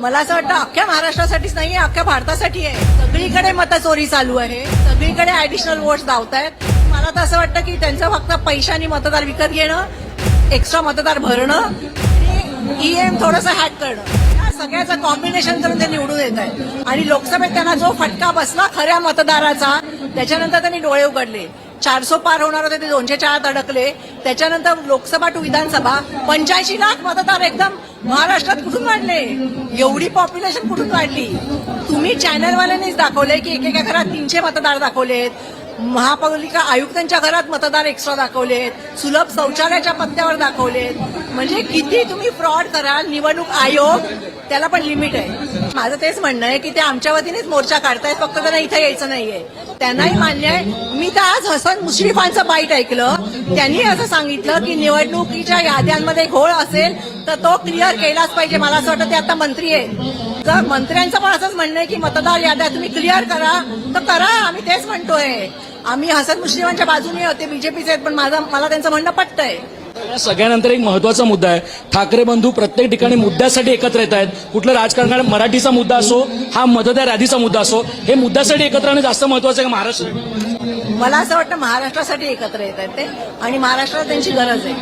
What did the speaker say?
मला असं वाटतं अख्ख्या महाराष्ट्रासाठीच नाही अख्ख्या भारतासाठी आहे सगळीकडे मतचोरी चालू आहे. सगळीकडे ऍडिशनल वोट्स धावत आहेत मला तर असं वाटतं की त्यांचं फक्त पैशानी मतदार विकत घेणं एक्स्ट्रा मतदार भरणं आणि ईएम थोडंसं हॅक करणं. या सगळ्याचं कॉम्बिनेशन करून ते निवडून येत आहे आणि लोकसभेत त्यांना जो फटका बसला खऱ्या मतदाराचा त्याच्यानंतर त्यांनी डोळे उघडले. चारसो पार होणार होते ते दोनशे चार अडकले. त्याच्यानंतर लोकसभा टू विधानसभा पंच्याऐंशी लाख मतदार एकदम महाराष्ट्रात कुठून वाढले? एवढी पॉप्युलेशन कुठून वाढली? तुम्ही चॅनलवाल्यांनीच दाखवले की एकेका घरात तीनशे मतदार दाखवलेत. महापालिका आयुक्तांच्या घरात मतदार एक्स्ट्रा दाखवलेत सुलभ शौचालयाच्या पत्त्यावर दाखवलेत म्हणजे किती तुम्ही फ्रॉड कराल निवडणूक आयोग त्याला पण लिमिट आहे. माझं तेच म्हणणं आहे की ते आमच्या वतीनेच मोर्चा काढतायत फक्त त्यांना इथे यायचं नाहीये. त्यांनाही मान्य आहे. मी तर आज हसन मुश्रीफांचं बाईट ऐकलं. त्यांनी असं सांगितलं की निवडणुकीच्या याद्यांमध्ये घोळ असेल तर तो क्लिअर केलाच पाहिजे. मला असं वाटतं ते आता मंत्री आहे तर मंत्र्यांचं पण असंच म्हणणं आहे की मतदार याद्या तुम्ही क्लिअर करा तर करा. आम्ही तेच म्हणतोय. आम्ही हसन मुश्रीफांच्या बाजूने होते बीजेपीचे आहेत पण माझं मला त्यांचं म्हणणं पटतंय. या सगळ्यानंतर एक महत्त्वाचा मुद्दा आहे. ठाकरे बंधू प्रत्येक ठिकाणी मुद्द्यासाठी एकत्र येत आहेत. कुठलं राजकारण मराठीचा मुद्दा असो हा मतदार यादीचा मुद्दा असो हे मुद्द्यासाठी एकत्र येणं जास्त महत्वाचं आहे का महाराष्ट्र मला असं वाटतं महाराष्ट्रासाठी एकत्र येत आहेत ते. आणि महाराष्ट्रात त्यांची गरज आहे.